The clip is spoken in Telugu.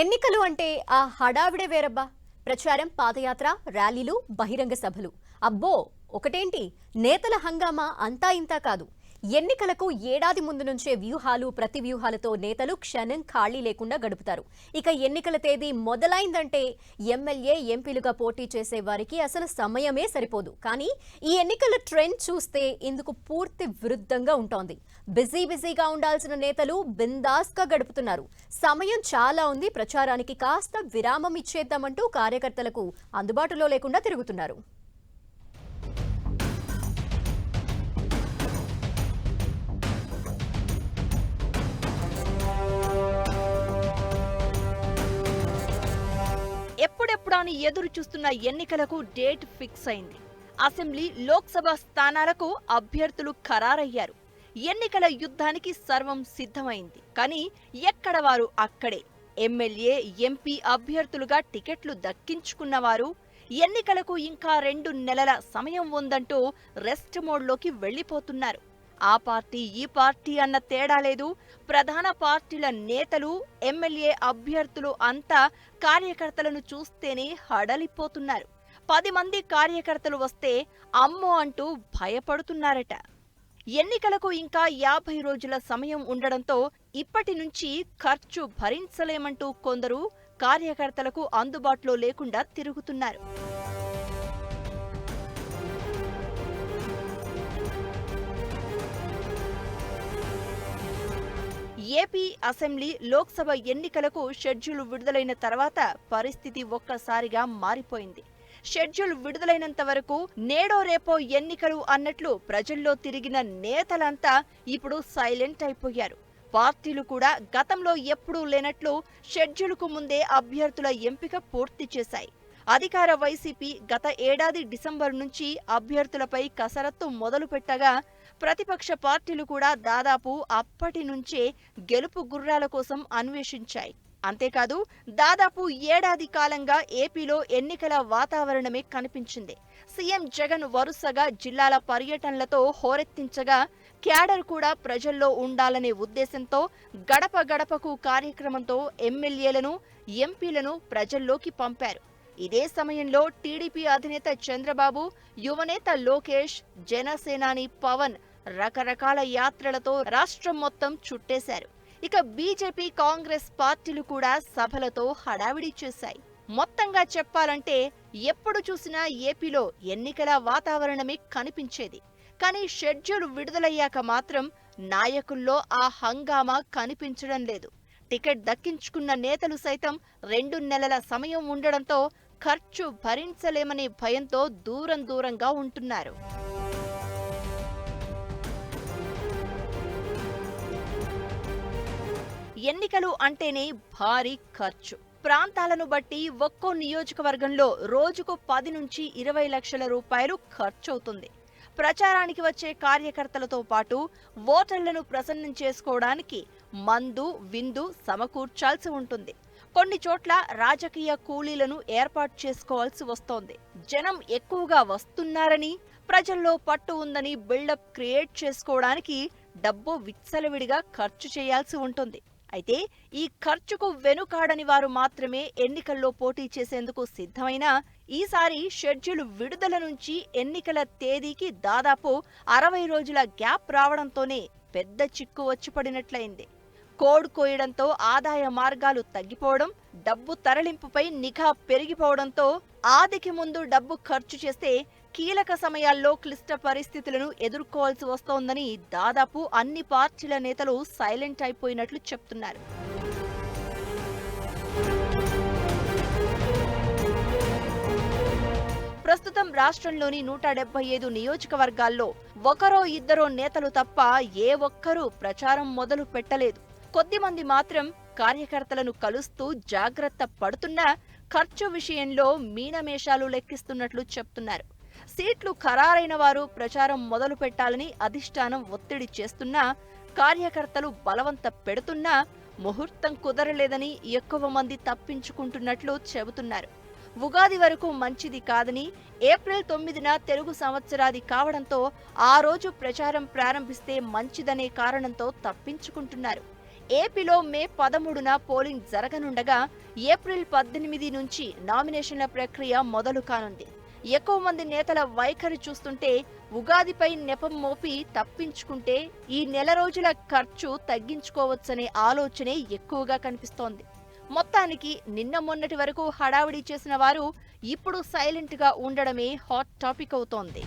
ఎన్నికలు అంటే ఆ హడావిడే వేరబ్బా. ప్రచారం పాదయాత్ర ర్యాలీలు బహిరంగ సభలు. అబ్బో ఒకటేంటి? నేతల హంగామా అంతా ఇంతా కాదు. ఎన్నికలకు ఏడాది ముందు నుంచే వ్యూహాలు ప్రతి వ్యూహాలతో నేతలు క్షణం ఖాళీ లేకుండా గడుపుతారు. ఇక ఎన్నికల తేదీ మొదలైందంటే ఎమ్మెల్యే ఎంపీలుగా పోటీ చేసే వారికి అసలు సమయమే సరిపోదు. కానీ ఈ ఎన్నికల ట్రెండ్ చూస్తే ఇందుకు పూర్తి విరుద్ధంగా ఉంటోంది. బిజీ బిజీగా ఉండాల్సిన నేతలు బిందాస్గా గడుపుతున్నారు. సమయం చాలా ఉంది ప్రచారానికి కాస్త విరామం ఇచ్చేద్దామంటూ కార్యకర్తలకు అందుబాటులో లేకుండా తిరుగుతున్నారు. రాని ఎదురు చూస్తున్న ఎన్నికలకు డేట్ ఫిక్స్ అయింది. అసెంబ్లీ లోక్సభ స్థానాలకు అభ్యర్థులు ఖరారయ్యారు. ఎన్నికల యుద్ధానికి సర్వం సిద్ధమైంది. కానీ ఎక్కడ వారు అక్కడే? ఎమ్మెల్యే ఎంపీ అభ్యర్థులుగా టికెట్లు దక్కించుకున్నవారు ఎన్నికలకు ఇంకా రెండు నెలల సమయం ఉందంటూ రెస్ట్ మోడ్లోకి వెళ్ళిపోతున్నారు ఆ పార్టీ ఈ పార్టీ అన్న తేడా లేదు. ప్రధాన పార్టీల నేతలు ఎమ్మెల్యే అభ్యర్థులు అంతా కార్యకర్తలను చూస్తేనే హడలిపోతున్నారు. పది మంది కార్యకర్తలు వస్తే అమ్మో అంటూ భయపడుతున్నారట. ఎన్నికలకు ఇంకా యాభై రోజుల సమయం ఉండడంతో ఇప్పటి నుంచి ఖర్చు భరించలేమంటూ కొందరు కార్యకర్తలకు అందుబాటులో లేకుండా తిరుగుతున్నారు. ఏపీ అసెంబ్లీ లోక్సభ ఎన్నికలకు షెడ్యూల్ విడుదలైన తర్వాత పరిస్థితి ఒక్కసారిగా మారిపోయింది. షెడ్యూల్ విడుదలైనంత వరకు నేడో రేపో ఎన్నికలు అన్నట్లు ప్రజల్లో తిరిగిన నేతలంతా ఇప్పుడు సైలెంట్ అయిపోయారు. పార్టీలు కూడా గతంలో ఎప్పుడూ లేనట్లు షెడ్యూల్కు ముందే అభ్యర్థుల ఎంపిక పూర్తి చేశాయి. అధికార వైసీపీ గత ఏడాది డిసెంబర్ నుంచి అభ్యర్థులపై కసరత్తు మొదలుపెట్టగా ప్రతిపక్ష పార్టీలు కూడా దాదాపు అప్పటి నుంచే గెలుపు గుర్రాల కోసం అన్వేషించాయి. అంతేకాదు దాదాపు ఏడాది కాలంగా ఏపీలో ఎన్నికల వాతావరణమే కనిపించింది. సీఎం జగన్ వరుసగా జిల్లాల పర్యటనలతో హోరెత్తించగా క్యాడర్ కూడా ప్రజల్లో ఉండాలనే ఉద్దేశంతో గడప గడపకు కార్యక్రమంతో ఎమ్మెల్యేలను ఎంపీలను ప్రజల్లోకి పంపారు. ఇదే సమయంలో టీడీపీ అధినేత చంద్రబాబు యువనేత లోకేష్ జనసేనాని పవన్ రకరకాల యాత్రలతో రాష్ట్రం మొత్తం చుట్టేశారు. ఇక బీజేపీ కాంగ్రెస్ పార్టీలు కూడా సభలతో హడావిడి చేశాయి. మొత్తంగా చెప్పాలంటే ఎప్పుడు చూసినా ఏపీలో ఎన్నికల వాతావరణమే కనిపించేది. కానీ షెడ్యూల్ విడుదలయ్యాక మాత్రం నాయకుల్లో ఆ హంగామా కనిపించడం లేదు. టికెట్ దక్కించుకున్న నేతలు సైతం రెండు నెలల సమయం ఉండడంతో ఖర్చు భరించలేమనే భయంతో దూరం దూరంగా ఉంటున్నారు. ఎన్నికలు అంటేనే భారీ ఖర్చు. ప్రాంతాలను బట్టి ఒక్కో నియోజకవర్గంలో రోజుకు పది నుంచి ఇరవై లక్షల రూపాయలు ఖర్చవుతుంది. ప్రచారానికి వచ్చే కార్యకర్తలతో పాటు ఓటర్లను ప్రసన్నం చేసుకోవడానికి మందు విందు సమకూర్చాల్సి ఉంటుంది. కొన్ని చోట్ల రాజకీయ కూలీలను ఏర్పాటు చేసుకోవాల్సి వస్తోంది. జనం ఎక్కువగా వస్తున్నారని ప్రజల్లో పట్టు ఉందని బిల్డప్ క్రియేట్ చేసుకోవడానికి డబ్బు విచ్చలవిడిగా ఖర్చు చేయాల్సి ఉంటుంది. అయితే ఈ ఖర్చుకు వెనుకాడని వారు మాత్రమే ఎన్నికల్లో పోటీ చేసేందుకు సిద్ధమైన ఈసారి షెడ్యూల్ విడుదల నుంచి ఎన్నికల తేదీకి దాదాపు అరవై రోజుల గ్యాప్ రావడంతోనే పెద్ద చిక్కు వచ్చిపడినట్లయింది. కోడ్ కోయడంతో ఆదాయ మార్గాలు తగ్గిపోవడం డబ్బు తరలింపుపై నిఘా పెరిగిపోవడంతో ఆదికి ముందు డబ్బు ఖర్చు చేస్తే కీలక సమయాల్లో క్లిష్ట పరిస్థితులను ఎదుర్కోవాల్సి వస్తోందని దాదాపు అన్ని పార్టీల నేతలు సైలెంట్ అయిపోయినట్లు చెప్తున్నారు. ప్రస్తుతం రాష్ట్రంలోని నూట డెబ్బై ఐదు నియోజకవర్గాల్లో ఒకరో ఇద్దరో నేతలు తప్ప ఏ ఒక్కరూ ప్రచారం మొదలు పెట్టలేదు. కొద్దిమంది మాత్రం కార్యకర్తలను కలుస్తూ జాగ్రత్త పడుతున్నా ఖర్చు విషయంలో మీనమేషాలు లెక్కిస్తున్నట్లు చెప్తున్నారు. సీట్లు ఖరారైన వారు ప్రచారం మొదలు పెట్టాలని అధిష్టానం ఒత్తిడి చేస్తున్నా కార్యకర్తలు బలవంత పెడుతున్నా ముహూర్తం కుదరలేదని ఎక్కువ మంది తప్పించుకుంటున్నట్లు చెబుతున్నారు. ఉగాది వరకు మంచిది కాదని ఏప్రిల్ తొమ్మిదిన తెలుగు సంవత్సరాది కావడంతో ఆ రోజు ప్రచారం ప్రారంభిస్తే మంచిదనే కారణంతో తప్పించుకుంటున్నారు. ఏపీలో మే పదమూడున పోలింగ్ జరగనుండగా ఏప్రిల్ పద్దెనిమిది నుంచి నామినేషన్ల ప్రక్రియ మొదలు కానుంది. ఎక్కువ మంది నేతల వైఖరి చూస్తుంటే ఉగాదిపై నెపం మోపి తప్పించుకుంటే ఈ నెల రోజుల ఖర్చు తగ్గించుకోవచ్చనే ఆలోచనే ఎక్కువగా కనిపిస్తోంది. మొత్తానికి నిన్న మొన్నటి వరకు హడావిడి చేసిన వారు ఇప్పుడు సైలెంట్గా ఉండడమే హాట్ టాపిక్ అవుతోంది.